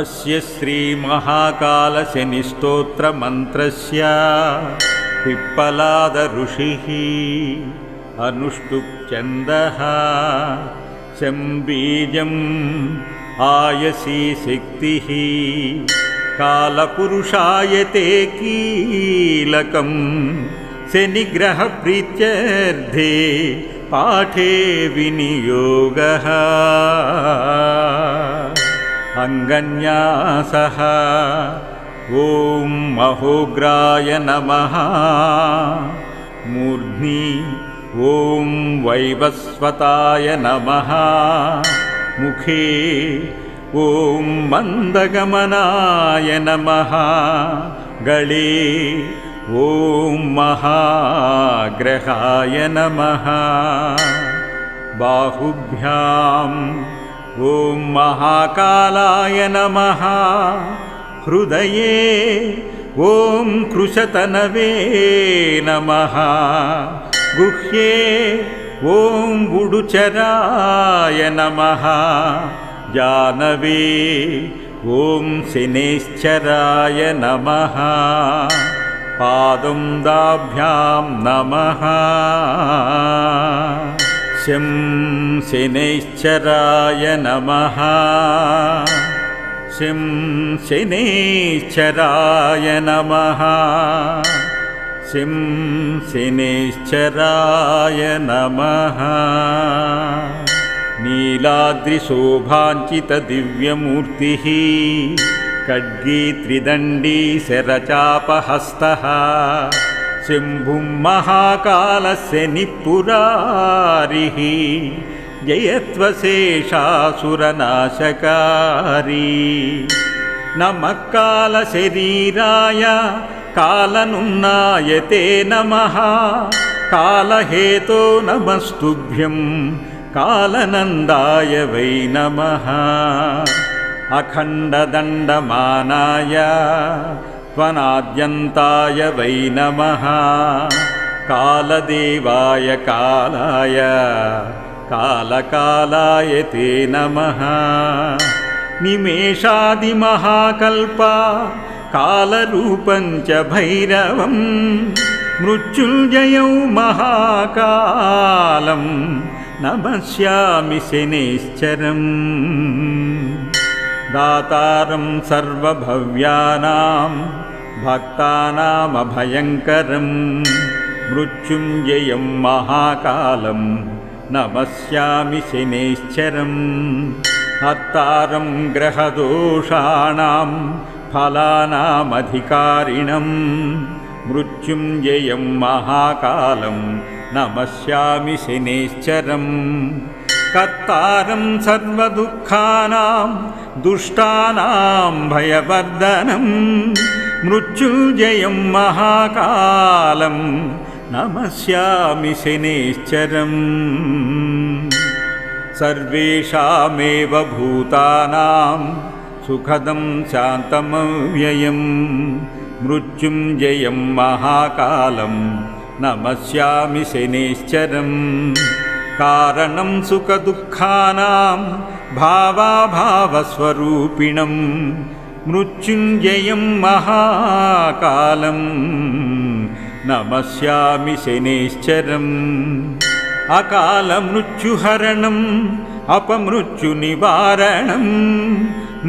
अस्य श्रीमहाकालशनिस्तोत्रमन्त्रस्य पिप्पलादऋषिः अनुष्टुप्छन्दः शम्बीजम् आयसी शक्तिः कालपुरुषायते कीलकं शनिग्रहप्रीत्यर्थे पाठे विनियोगः अङ्गन्यासः ॐ महोग्राय नमः। मूर्ध्नि ॐ वैवस्वताय नमः। मुखे ॐ मन्दगमनाय नमः। गळे ॐ महाग्रहाय नमः। बाहुभ्याम् ॐ महाकालाय नमः। हृदये ॐ कृशतनवे नमः। गुह्ये ॐ गुडुचराय नमः। जानवे ॐ शनेश्चराय नमः। पादं दाभ्यां नमः शं शनैश्चराय नमः। शं शनैश्चराय नमः। शं शनैश्चराय नमः। नीलाद्रिशोभाञ्चितदिव्यमूर्तिः खड्गी त्रिदण्डी शरचापहस्तः शम्भुं महाकालस्य निपुरारिः जयत्वशेषासुरनाशकारी। नमः कालशरीराय कालनुन्नायते नमः। कालहेतो नमस्तुभ्यं कालनन्दाय वै नमः। अखण्डदण्डमानाय त्वनाद्यन्ताय वै नमः। कालदेवाय कालाय कालकालाय ते नमः। निमेषादिमहाकल्पा कालरूपं च भैरवं मृत्युञ्जयौ महाकालं नमस्यामि शनैश्चरम् दातारं सर्वभव्यानां भक्तानामभयङ्करं मृत्युञ्जयं महाकालं नमस्यामि शनैश्चरम् हत्तारं ग्रहदोषाणां फलानामधिकारिणं मृत्युञ्जयं महाकालं नमस्यामि शनैश्चरम् कर्तारं सर्वदुःखानां दुष्टानां भयवर्धनं मृत्युञ्जयं महाकालं नमस्यामि शनैश्चरम्। सर्वेषामेव भूतानां सुखदं शान्तमव्ययं मृत्युञ्जयं महाकालं नमस्यामि शनैश्चरम् कारणं सुखदुःखानां भावाभावस्वरूपिणं मृत्युञ्जयं महाकालं नमस्यामि शनैश्चरम् अकालमृत्युहरणम् अपमृत्युनिवारणं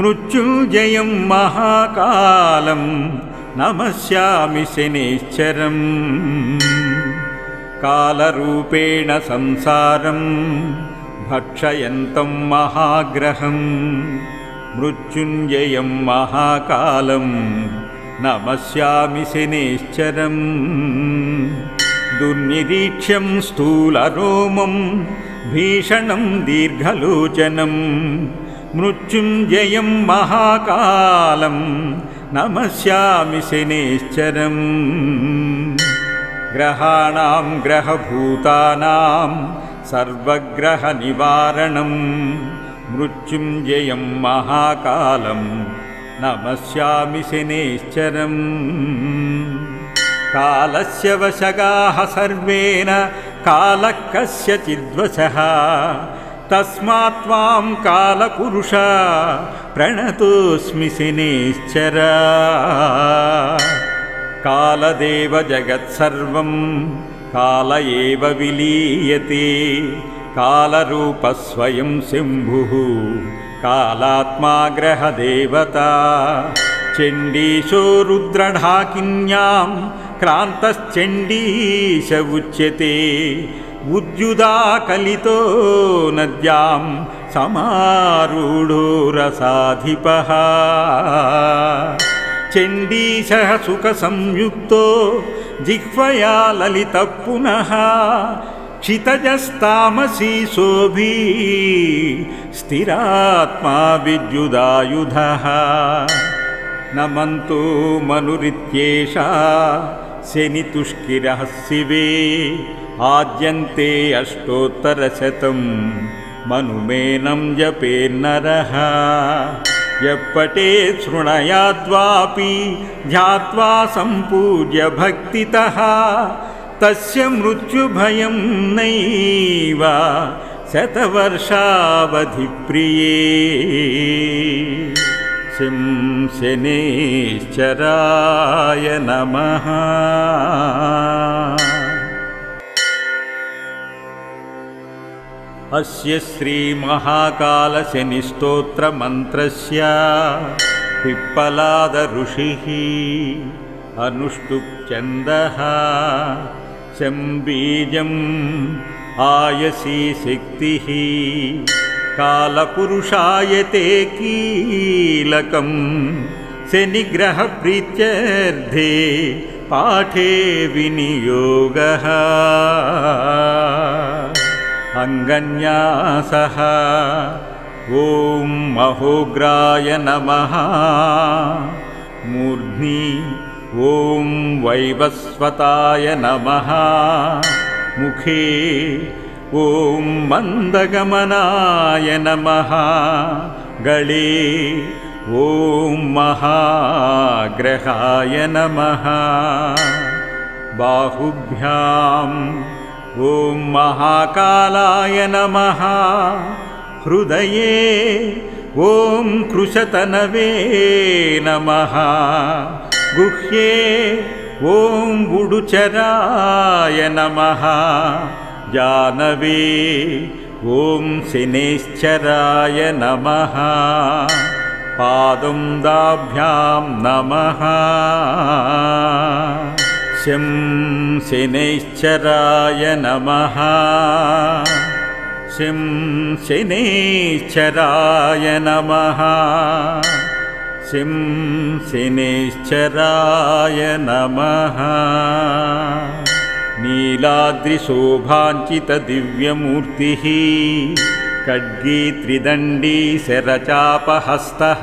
मृत्युञ्जयं महाकालं नमस्यामि शनैश्चरम् कालरूपेण संसारं भक्षयन्तं महाग्रहं मृत्युञ्जयं महाकालं नमस्यामि शनैश्चरम् दुर्निरीक्ष्यं स्थूलरोमं भीषणं दीर्घलोचनं मृत्युञ्जयं महाकालं नमस्यामि शनैश्चरम् ग्रहाणां ग्रहभूतानां सर्वग्रहनिवारणं मृत्युञ्जयं महाकालं नमस्यामि शनैश्चरम्। कालस्य वशगाः सर्वेण कालः कस्यचिद्वशः तस्मात् त्वां कालपुरुष प्रणतोऽस्मि शनेश्चर कालदेव जगत्सर्वं काल एव विलीयते। कालरूपस्वयं शम्भुः कालात्मा ग्रहदेवता चण्डीशो रुद्रढाकिन्यां क्रान्तश्चण्डीश उच्यते। उद्युदाकलितो नद्यां समारूढो रसाधिपः चण्डीशः सुखसंयुक्तो जिह्वया ललितः पुनः क्षितजस्तामसी शोभी स्थिरात्मा विद्युदायुधः नमन्तो मनुरित्येषा शनितुष्किरः शिवे आद्यन्ते अष्टोत्तरशतं मनुमेनं जपेन्नरः यः पठेत् शृणयाद्वापि ध्यात्वा सम्पूज्य भक्तितः। तस्य मृत्युभयं नैव शतवर्षावधिप्रिये। शिं शनेश्चराय नमः अस्य श्रीमहाकालशनिस्तोत्रमन्त्रस्य पिप्पलादऋषिः अनुष्टुप्छन्दः शम्बीजम् आयसी शक्तिः कालपुरुषायते कीलकं शनिग्रहप्रीत्यर्थे पाठे विनियोगः अङ्गन्यासः। ॐ महोग्राय नमः। मूर्ध्नि ॐ वैवस्वताय नमः। मुखे ॐ मन्दगमनाय नमः। गळे ॐ महाग्रहाय नमः। बाहुभ्याम् ॐ महाकालाय नमः। हृदये ॐ कृशतनवे नमः। गुह्ये ॐ गुडुचराय नमः। जानवे ॐ शनेश्चराय नमः। पादं दाभ्यां नमः शं शनैश्चराय नमः। शिं शनैश्चराय नमः। शिं शनैश्चराय नमः। नीलाद्रिशोभाञ्चितदिव्यमूर्तिः खड्गी त्रिदण्डी शरचापहस्तः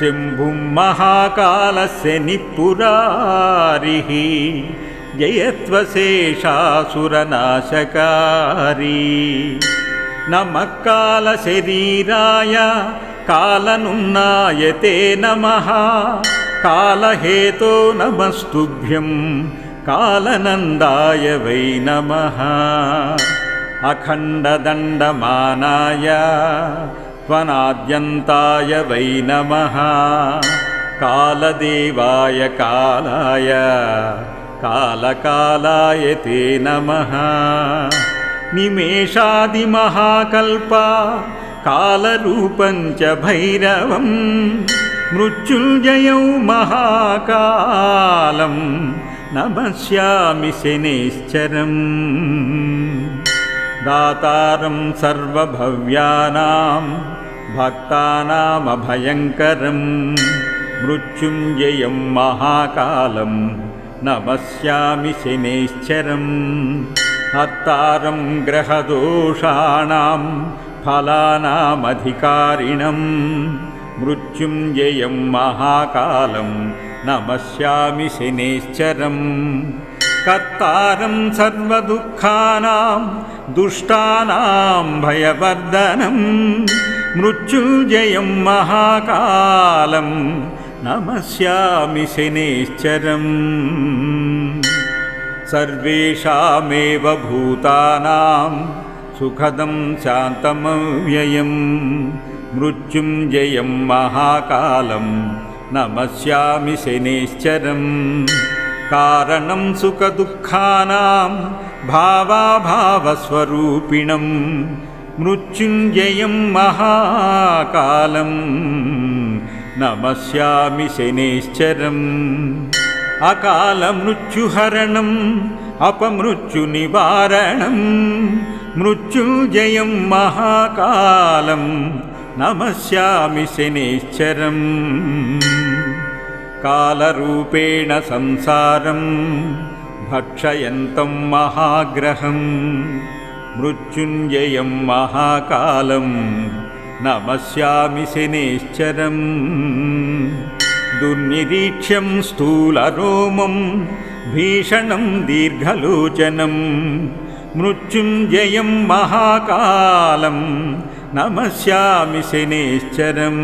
शम्भुं महाकालस्य निपुरारिः। जयत्वशेषासुरनाशकारी नमः कालशरीराय कालनुन्नायते नमः। कालहेतो नमस्तुभ्यं कालनन्दाय वै नमः। अखण्डदण्डमानाय त्वनाद्यन्ताय वै नमः। कालदेवाय कालाय कालकालाय ते नमः। निमेषादिमहाकल्पा कालरूपं च भैरवं मृत्युञ्जयौ महाकालं नमस्यामि शनैश्चरम् दातारं सर्वभव्यानां भक्तानामभयङ्करं मृत्युञ्जयं महाकालं नमस्यामि शनैश्चरम् हत्तारं ग्रहदोषाणां फलानामधिकारिणं मृत्युञ्जयं महाकालं नमस्यामि शनैश्चरम् कर्तारं सर्वदुःखानां दुष्टानां भयवर्धनं मृत्युञ्जयं महाकालं नमस्यामि शनैश्चरम् सर्वेषामेव भूतानां सुखदं शान्तमव्ययं मृत्युञ्जयं महाकालं नमस्यामि शनेश्चरं कारणं सुखदुःखानां भावाभावस्वरूपिणं मृत्युञ्जयं महाकालं नमस्यामि शनेश्चरम् अकालमृत्युहरणम् अपमृत्युनिवारणं मृत्युञ्जयं महाकालं नमस्यामि शनेश्चरम् कालरूपेण संसारं भक्षयन्तं महाग्रहं मृत्युञ्जयं महाकालं नमस्यामि शनेश्चरम् दुर्निरीक्ष्यं स्थूलरोमं भीषणं दीर्घलोचनं मृत्युञ्जयं महाकालं नमस्यामि शनेश्चरम्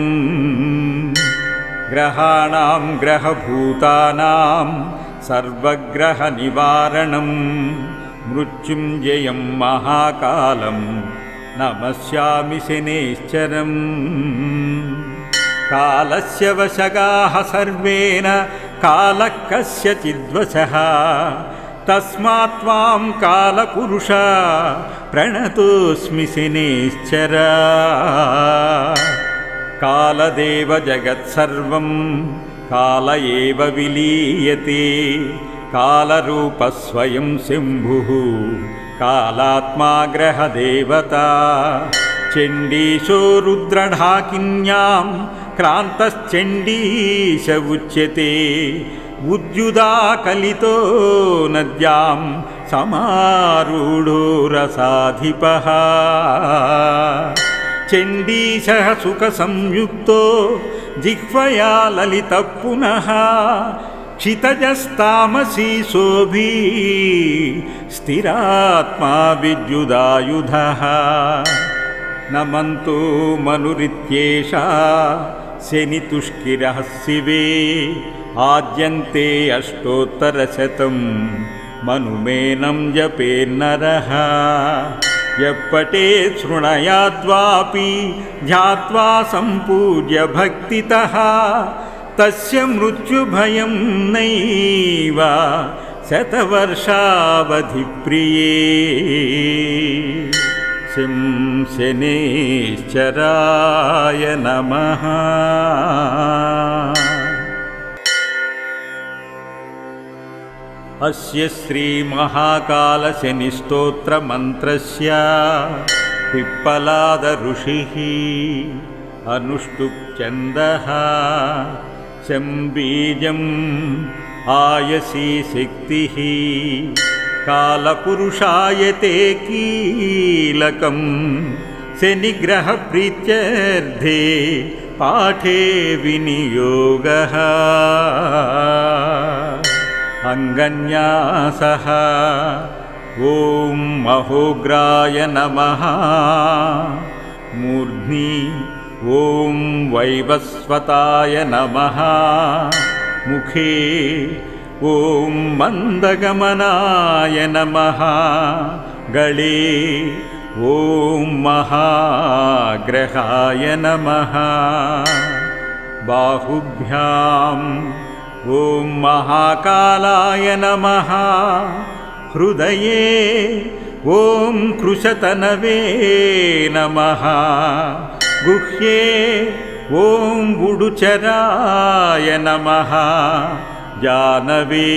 ग्रहाणां ग्रहभूतानां सर्वग्रहनिवारणं मृत्युञ्जयं महाकालं नमस्यामि शनेश्चरम्। कालस्य वशगाः सर्वेण कालः कस्यचिद्वशः तस्मात् त्वां कालपुरुष प्रणतोऽस्मि शनेश्चर कालदेव जगत्सर्वं काल एव विलीयते कालरूपस्वयं शम्भुः कालात्मा ग्रहदेवता चण्डीशो रुद्रढाकिन्यां क्रान्तश्चण्डीश उच्यते उद्युदाकलितो नद्यां చండీశ సుఖ సంయుక్తో జిహ్వయా లలిత పునః క్షితజస్తామసీ శోభీ స్థిరాత్మా విద్యుదాయు నమంతో మనురిత్యేష శనితుష్కిర శివే ఆద్యంతే అష్టోత్తరశతం మనుమేనం జపే నరహా यः पठेत् शृणयाद्वापि ध्यात्वा सम्पूज्य भक्तितः। तस्य मृत्युभयं नैव शतवर्षावधिप्रिये। शिं शनेश्चराय नमः अस्य श्रीमहाकालशनिस्तोत्रमन्त्रस्य पिप्पलादऋषिः अनुष्टुप्छन्दः शम्बीजम् आयसी शक्तिः कालपुरुषायते कीलकं शनिग्रहप्रीत्यर्थे पाठे विनियोगः अङ्गन्यासः ॐ महोग्राय नमः। मूर्ध्नि ॐ वैवस्वताय नमः। मुखे ॐ मन्दगमनाय नमः। गळे ॐ महाग्रहाय नमः। बाहुभ्याम् ॐ महाकालाय नमः। हृदये ॐ कृशतनवे नमः। गुह्ये ॐ गुडुचराय नमः। जानवे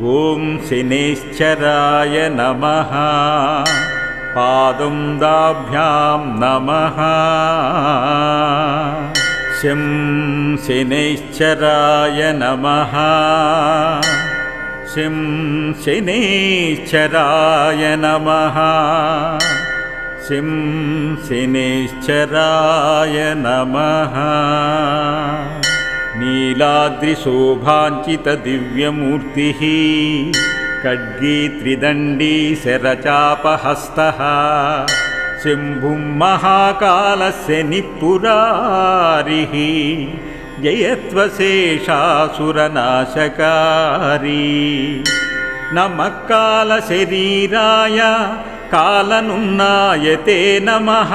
ॐ शनेश्चराय नमः। पादं दाभ्यां नमः शं शनैश्चराय नमः। शं शनैश्चराय नमः। शं शनैश्चराय नमः। नीलाद्रिशोभाञ्चितदिव्यमूर्तिः खड्गी त्रिदण्डी शरचापहस्तः शम्भुं महाकालस्य निपुरारिः। जयत्वशेषासुरनाशकारी। नमः कालशरीराय कालनुन्नायते नमः।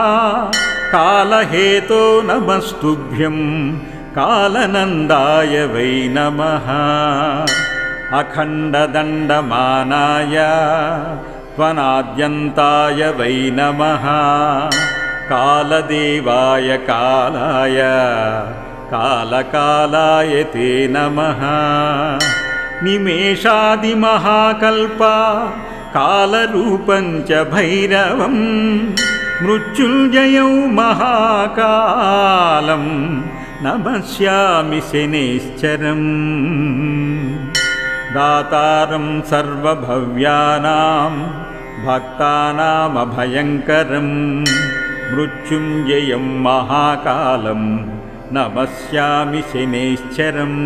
कालहेतो नमस्तुभ्यं कालनन्दाय वै नमः। अखण्डदण्डमानाय त्वनाद्यन्ताय वै नमः। कालदेवाय कालाय कालकालाय ते नमः। निमेषादिमहाकल्पा कालरूपं च भैरवं मृत्युञ्जयौ महाकालं नमस्यामि शनेश्चरम् दातारं सर्वभव्यानां भक्तानामभयङ्करं मृत्युञ्जयं महाकालं नमस्यामि शनेश्चरम्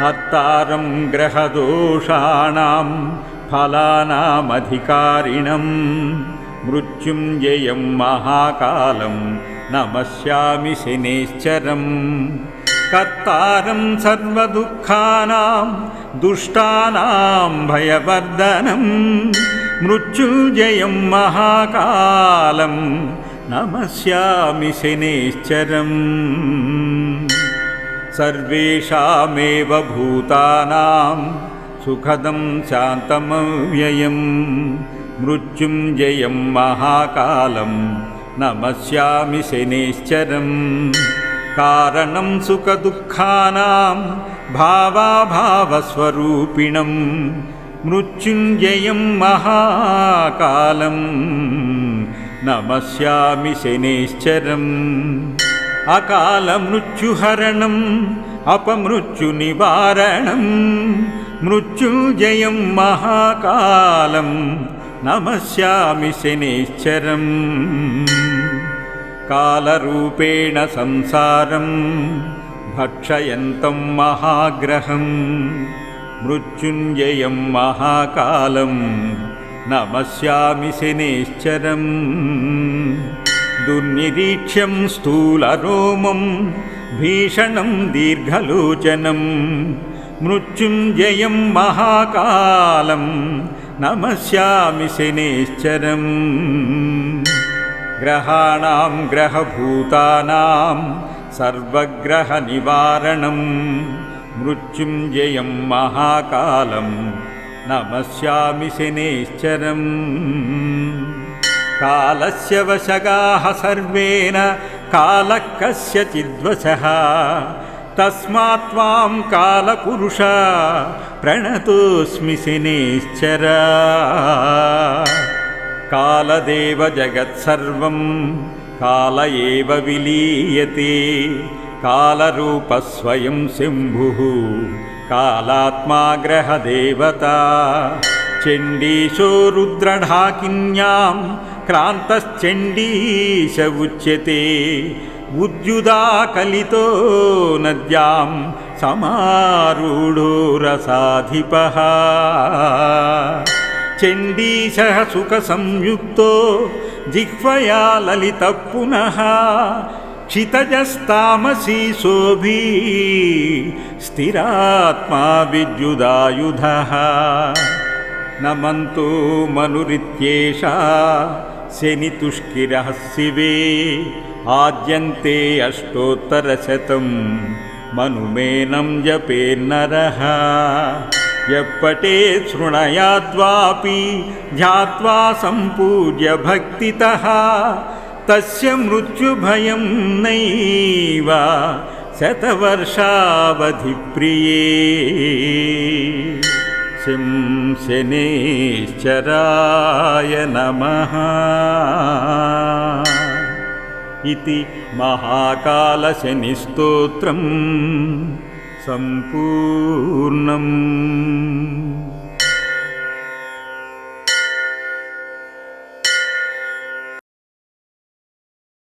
हर्तारं ग्रहदोषाणां फलानामधिकारिणं मृत्युञ्जयं महाकालं नमस्यामि शनेश्चरम् कर्तारं सर्वदुःखानां दुष्टानां भयवर्धनं मृत्युञ्जयं महाकालं नमस्यामि शनेश्चरम्। सर्वेषामेव भूतानां सुखदं शान्तमव्ययं मृत्युञ्जयं महाकालं नमस्यामि शनेश्चरम्। कारणं सुखदुःखानां भावाभावस्वरूपिणं मृत्युञ्जयं महाकालं नमस्यामि शनेश्चरम् अकालमृत्युहरणम् अपमृत्युनिवारणं मृत्युञ्जयं महाकालं नमस्यामि शनेश्चरम् कालरूपेण संसारं भक्षयन्तं महाग्रहं मृत्युञ्जयं महाकालं नमस्यामि शनेश्चरम् दुर्निरीक्ष्यं स्थूलरोमं भीषणं दीर्घलोचनं मृत्युञ्जयं महाकालं नमस्यामि शनेश्चरम् ग्रहाणां ग्रहभूतानां सर्वग्रहनिवारणं मृत्युञ्जयं महाकालं नमस्यामि शनेश्चरम्। कालस्य वशगाः सर्वेण कालः कस्यचिद्वशः तस्मात् त्वां कालपुरुष प्रणतोऽस्मि शनेश्चर। कालदेव जगत्सर्वं काल एव विलीयते। कालरूपस्वयं शम्भुः। कालात्मा ग्रहदेवता। चण्डीशो रुद्रढाकिन्यां क्रान्तश्चण्डीश उच्यते। उद्युदाकलितो नद्यां समारूढो रसाधिपः चण्डीशः सुखसंयुक्तो जिह्वया ललितः पुनः क्षितजस्तामसी शोभी स्थिरात्मा विद्युदायुधः नमन्तो मनुरित्येषा शनितुष्किरः शिवे आद्यन्ते अष्टोत्तरशतं मनुमेनं जपेन्नरः यः पठेत् शृणयाद्वापि ध्यात्वा सम्पूज्य भक्तितः। तस्य मृत्युभयं नैव शतवर्षावधिप्रिये। शिं शनेश्चराय नमः। इति महाकालशनिस्तोत्रम् सम्पूर्णम्